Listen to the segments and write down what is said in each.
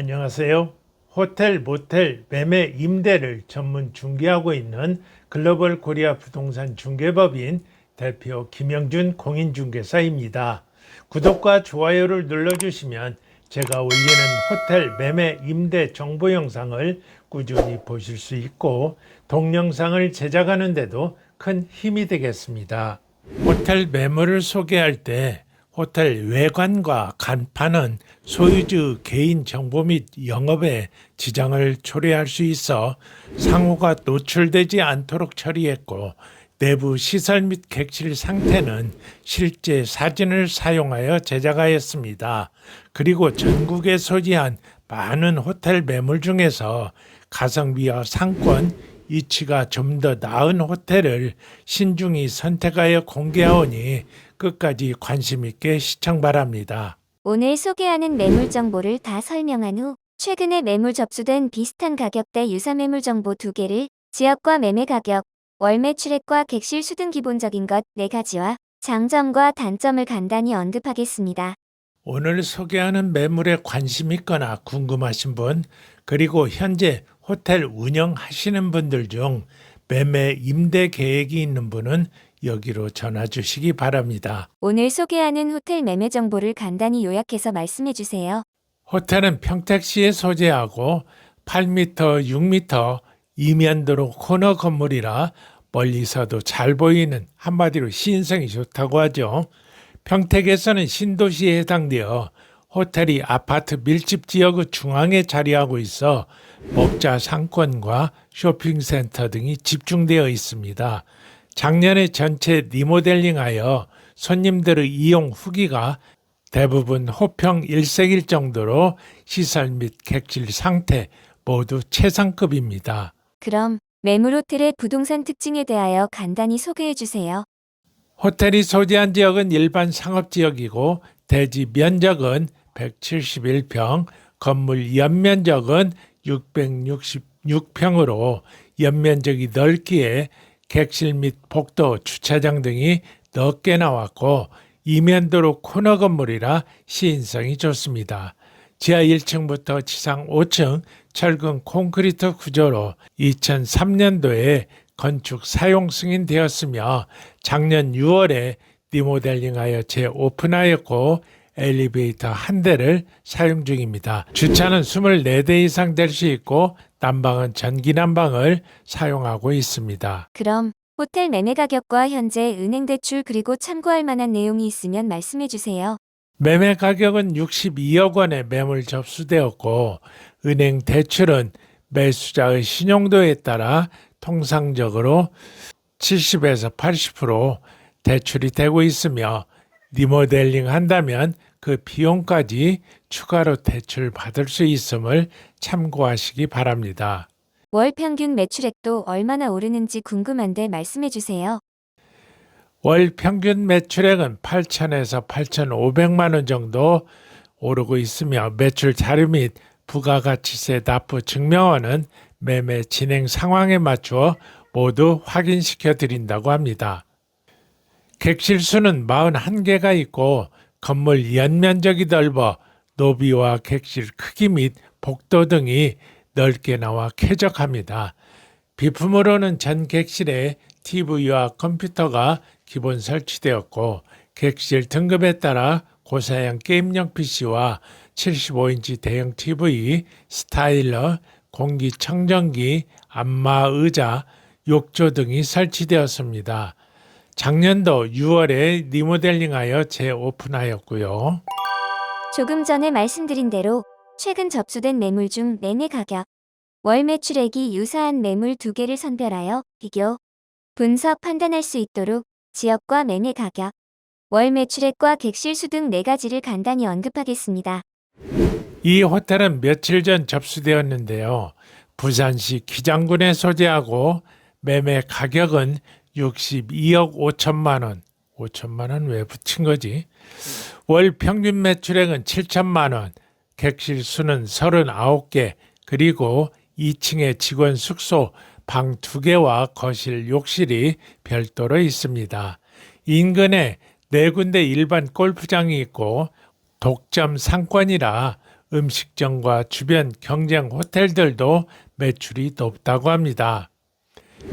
안녕하세요. 호텔, 모텔, 매매, 임대를 전문 중개하고 있는 글로벌 코리아 부동산 중개법인 대표 김영준 공인중개사입니다. 구독과 좋아요를 눌러주시면 제가 올리는 호텔 매매 임대 정보 영상을 꾸준히 보실 수 있고 동영상을 제작하는데도 큰 힘이 되겠습니다. 호텔 매물을 소개할 때 호텔 외관과 간판은 소유주 개인 정보 및 영업에 지장을 초래할 수 있어 상호가 노출되지 않도록 처리했고 내부 시설 및 객실 상태는 실제 사진을 사용하여 제작하였습니다. 그리고 전국에 소지한 많은 호텔 매물 중에서 가성비와 상권, 위치가 좀 더 나은 호텔을 신중히 선택하여 공개하오니 끝까지 관심 있게 시청 바랍니다. 오늘 소개하는 매물 정보를 다 설명한 후 최근에 매물 접수된 비슷한 가격대 유사 매물 정보 두 개를 지역과 매매 가격, 월 매출액과 객실 수 등 기본적인 것 네 가지와 장점과 단점을 간단히 언급하겠습니다. 오늘 소개하는 매물에 관심 있거나 궁금하신 분, 그리고 현재 호텔 운영하시는 분들 중 매매 임대 계획이 있는 분은 여기로 전화 주시기 바랍니다. 오늘 소개하는 호텔 매매 정보를 간단히 요약해서 말씀해 주세요. 호텔은 평택시에 소재하고 8m, 6m 이면도로 코너 건물이라 멀리서도 잘 보이는 한마디로 시인성이 좋다고 하죠. 평택에서는 신도시에 해당되어 호텔이 아파트 밀집 지역의 중앙에 자리하고 있어 먹자 상권과 쇼핑센터 등이 집중되어 있습니다. 작년에 전체 리모델링하여 손님들의 이용 후기가 대부분 호평 일색일 정도로 시설 및 객실 상태 모두 최상급입니다. 그럼 매물 호텔의 부동산 특징에 대하여 간단히 소개해 주세요. 호텔이 소재한 지역은 일반 상업지역이고 대지 면적은 171평, 건물 연면적은 666평으로 연면적이 넓기에 객실 및 복도, 주차장 등이 넓게 나왔고 이면도로 코너 건물이라 시인성이 좋습니다. 지하 1층부터 지상 5층 철근 콘크리트 구조로 2003년도에 건축 사용 승인되었으며 작년 6월에 리모델링하여 재오픈하였고 엘리베이터 한 대를 사용 중입니다. 주차는 24대 이상 될 수 있고 난방은 전기 난방을 사용하고 있습니다. 그럼 호텔 매매 가격과 현재 은행 대출 그리고 참고할 만한 내용이 있으면 말씀해 주세요. 매매 가격은 62억 원에 매물 접수되었고 은행 대출은 매수자의 신용도에 따라 통상적으로 70에서 80% 대출이 되고 있으며 리모델링 한다면 그 비용까지 추가로 대출 받을 수 있음을 참고하시기 바랍니다. 월 평균 매출액도 얼마나 오르는지 궁금한데 말씀해 주세요. 월 평균 매출액은 8천에서 8,500만 원 정도 오르고 있으며 매출 자료 및 부가가치세 납부 증명원은 매매 진행 상황에 맞추어 모두 확인시켜 드린다고 합니다. 객실 수는 41개가 있고 건물 연면적이 넓어 노비와 객실 크기 및 복도 등이 넓게 나와 쾌적합니다. 비품으로는 전 객실에 TV와 컴퓨터가 기본 설치되었고 객실 등급에 따라 고사양 게임용 PC와 75인치 대형 TV, 스타일러, 공기청정기, 안마 의자, 욕조 등이 설치되었습니다. 작년도 6월에 리모델링하여 재오픈하였고요. 조금 전에 말씀드린 대로 최근 접수된 매물 중 매매 가격, 월 매출액이 유사한 매물 두 개를 선별하여 비교, 분석 판단할 수 있도록 지역과 매매 가격, 월 매출액과 객실 수 등 네 가지를 간단히 언급하겠습니다. 이 호텔은 며칠 전 접수되었는데요. 부산시 기장군에 소재하고 매매 가격은 62억 5천만 원. 5천만 원 왜 붙인 거지? 월 평균 매출액은 7천만 원. 객실 수는 39개. 그리고 2층에 직원 숙소 방 2개와 거실 욕실이 별도로 있습니다. 인근에 네 군데 일반 골프장이 있고 독점 상권이라 음식점과 주변 경쟁 호텔들도 매출이 높다고 합니다.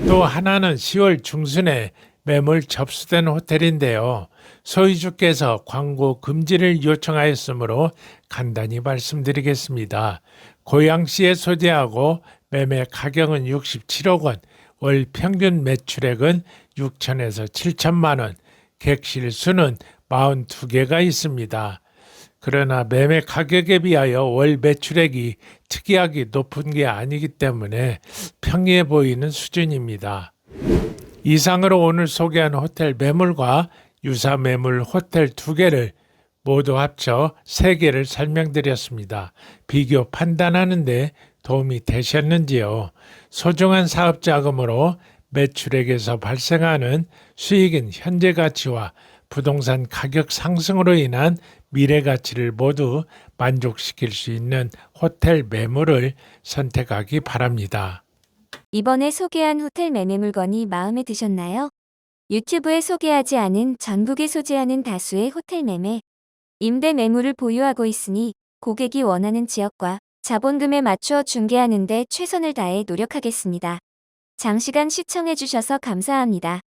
또 하나는 10월 중순에 매물 접수된 호텔인데요. 소유주께서 광고 금지를 요청하였으므로 간단히 말씀드리겠습니다. 고양시에 소재하고 매매 가격은 67억 원, 월 평균 매출액은 6천에서 7천만 원, 객실 수는 42개가 있습니다. 그러나 매매 가격에 비하여 월 매출액이 특이하게 높은 게 아니기 때문에 평이해 보이는 수준입니다. 이상으로 오늘 소개한 호텔 매물과 유사 매물 호텔 두 개를 모두 합쳐 세 개를 설명드렸습니다. 비교 판단하는데 도움이 되셨는지요? 소중한 사업 자금으로 매출액에서 발생하는 수익은 현재 가치와 부동산 가격 상승으로 인한 미래 가치를 모두 만족시킬 수 있는 호텔 매물을 선택하기 바랍니다. 이번에 소개한 호텔 매매 물건이 마음에 드셨나요? 유튜브에 소개하지 않은 전국에 소재하는 다수의 호텔 매매, 임대 매물을 보유하고 있으니 고객이 원하는 지역과 자본금에 맞추어 중개하는데 최선을 다해 노력하겠습니다. 장시간 시청해주셔서 감사합니다.